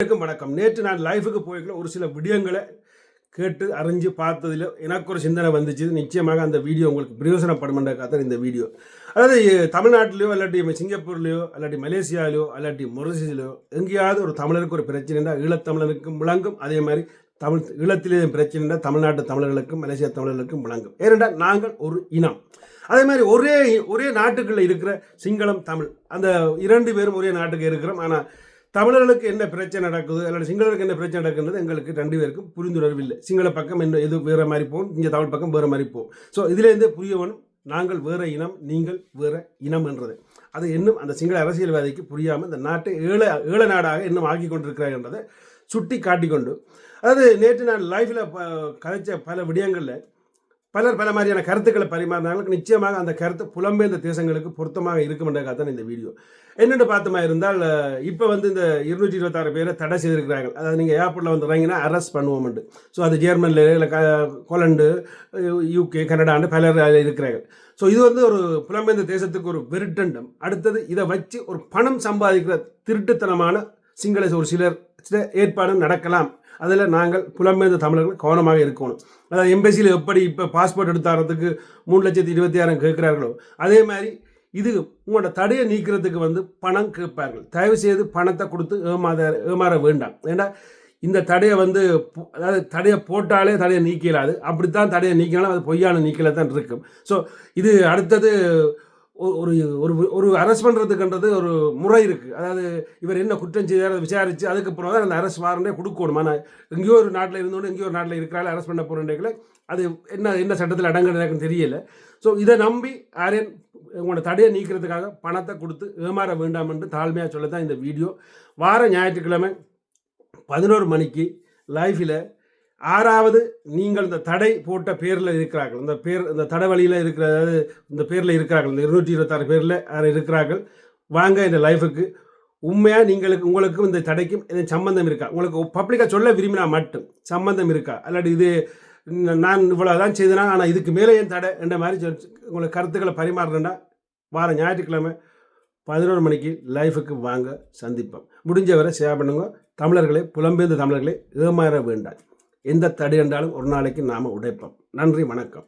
வணக்கம் வணக்கம். நேற்று நான் லைஃபுக்கு போய்க்குள்ள ஒரு சில விடயங்களை கேட்டு அறிஞ்சு பார்த்ததில் எனக்கு ஒரு சிந்தனை வந்துச்சு. நிச்சயமாக அந்த வீடியோ உங்களுக்கு பிரயோசனப்படுமென்றக்காக தான் இந்த வீடியோ. அதாவது தமிழ்நாட்டிலையோ இல்லாட்டி சிங்கப்பூர்லேயோ இல்லாட்டி மலேசியாவிலையோ இல்லாட்டி மொரிசிலையோ எங்கேயாவது ஒரு தமிழருக்கு ஒரு பிரச்சனைனா ஈழத்தமிழனுக்கும் விளங்கும் அதே மாதிரி தமிழ் ஈழத்திலே பிரச்சனைனா தமிழ்நாட்டு தமிழர்களுக்கும் மலேசியா தமிழர்களுக்கும் விளங்கும் ஏனென்றால் நாங்கள் ஒரு இனம். அதே மாதிரி ஒரே ஒரே நாட்டுக்குள்ளே இருக்கிற சிங்களம் தமிழ். அந்த இரண்டு பேரும் ஒரே நாட்டுக்கு இருக்கிறோம். ஆனால் தமிழர்களுக்கு என்ன பிரச்சனை நடக்குது? அல்லது சிங்களருக்கு என்ன பிரச்சனை நடக்குன்றது எங்களுக்கு ரெண்டு பேருக்கும் புரிந்துணர்வு இல்லை. சிங்கள பக்கம் என்ன எது வேறு மாதிரி போகும்? இங்கே தமிழ் பக்கம் வேறு மாதிரி போகும். ஸோ இதுலேருந்து புரியவனும் நாங்கள் வேறு இனம் நீங்கள் வேறு இனம் என்றது அது இன்னும் அந்த சிங்கள அரசியல்வாதிக்கு புரியாமல் இந்த நாட்டை ஏழ ஏழ நாடாக இன்னும் ஆக்கி கொண்டிருக்கிறார் என்றதை சுட்டி காட்டிக்கொண்டு அதாவது நேற்று நான் லைஃப்பில் கதைச்ச பல விடயங்களில் பலர் பல மாதிரியான கருத்துக்களை பரிமாறினாலும் நிச்சயமாக அந்த கருத்து புலம்பெயர்ந்த தேசங்களுக்கு பொருத்தமாக இருக்குமென்றக்காக தான் இந்த வீடியோ. என்னென்னு பார்த்தமா இருந்தால் இப்போ வந்து இந்த இருநூற்றி இருபத்தாறு பேரை தடை செய்திருக்கிறார்கள். அதாவது நீங்கள் ஏர்போர்ட்டில் வந்து இறங்கினா அரெஸ்ட் பண்ணுவோம்ண்டு. ஸோ அது ஜெர்மனில் இல்லை க கொலண்டு யூகே கனடாண்டு பலர் அதில் இருக்கிறார்கள். ஸோ இது வந்து ஒரு புலம்பெயர்ந்த தேசத்துக்கு ஒரு வெறிட்டண்டம் அடுத்தது இதை வச்சு ஒரு பணம் சம்பாதிக்கிற திருட்டுத்தனமான சிங்கள ஒரு சிலர் சில ஏற்பாடும் நடக்கலாம். அதில் நாங்கள் புலம்பெயர்ந்த தமிழர்கள் கவனமாக இருக்கணும். அதாவது எம்பசியில் எப்படி இப்போ பாஸ்போர்ட் எடுத்தாரத்துக்கு மூணு லட்சத்தி இருபத்தி ஆயிரம் கேட்குறார்களோ அதே மாதிரி இது உங்களோட தடையை நீக்கிறதுக்கு வந்து பணம் கேட்பார்கள். தயவு செய்து பணத்தை கொடுத்து ஏமாத ஏமாற வேண்டாம். ஏன்னா இந்த தடையை வந்து அதாவது தடையை போட்டாலே தடையை நீக்கலாது. அப்படித்தான் தடையை நீக்கினாலும் அது பொய்யான நீக்கல தான் இருக்கும். ஸோ இது அடுத்தது ஒரு ஒரு ஒரு அரெஸ்ட் பண்ணுறதுக்குன்றது ஒரு முறை இருக்குது அதாவது இவர் என்ன குற்றம் செய்தார் அதை விசாரித்து அதுக்கப்புறம் தான் அந்த அரெஸ்ட் வாரண்டே கொடுக்கணும்? ஆனால் எங்கேயோ ஒரு நாட்டில் இருந்தோன்னு எங்கேயோ ஒரு நாட்டில் இருக்கிறாள் அரெஸ்ட் பண்ண போகிறேன் அது என்ன என்ன சட்டத்தில் அடங்குறது தெரியல. ஸோ இதை நம்பி ஆரியன் உங்களோட தடையை நீக்கிறதுக்காக பணத்தை கொடுத்து ஏமாற வேண்டாம் என்று தாழ்மையாக சொல்ல தான் இந்த வீடியோ வார ஞாயிற்றுக்கிழமை பதினோரு மணிக்கு லைஃபில் ஆறாவது நீங்கள் இந்த தடை போட்ட பேரில் இருக்கிறார்கள். இந்த பேர் இந்த தடை வழியில் இருக்கிற அதாவது இந்த பேரில் இருக்கிறார்கள். இந்த இருநூற்றி இருபத்தாறு பேரில் இருக்கிறார்கள்? வாங்க இந்த லைஃபுக்கு. உண்மையாக நீங்களுக்கு உங்களுக்கும் இந்த தடைக்கும் எதுவும் சம்பந்தம் இருக்கா? உங்களுக்கு பப்ளிக்காக சொல்ல விரும்பினா மட்டும் சம்பந்தம் இருக்கா? அல்லாட்டி இது நான் இவ்வளோ தான் செய்தனா? ஆனால் இதுக்கு மேலே ஏன் தடை? என்ற மாதிரி உங்களுக்கு கருத்துக்களை பரிமாறுறேன்டா வார ஞாயிற்றுக்கிழமை பதினோரு மணிக்கு லைஃபுக்கு வாங்க சந்திப்போம். முடிஞ்சவரை சேவை பண்ணுங்க. தமிழர்களே புலம்பெயர்ந்த தமிழர்களே ஏமாற வேண்டாம். எந்த தடை என்றாலும் ஒரு நாளைக்கு நாம் உடைப்போம். நன்றி வணக்கம்.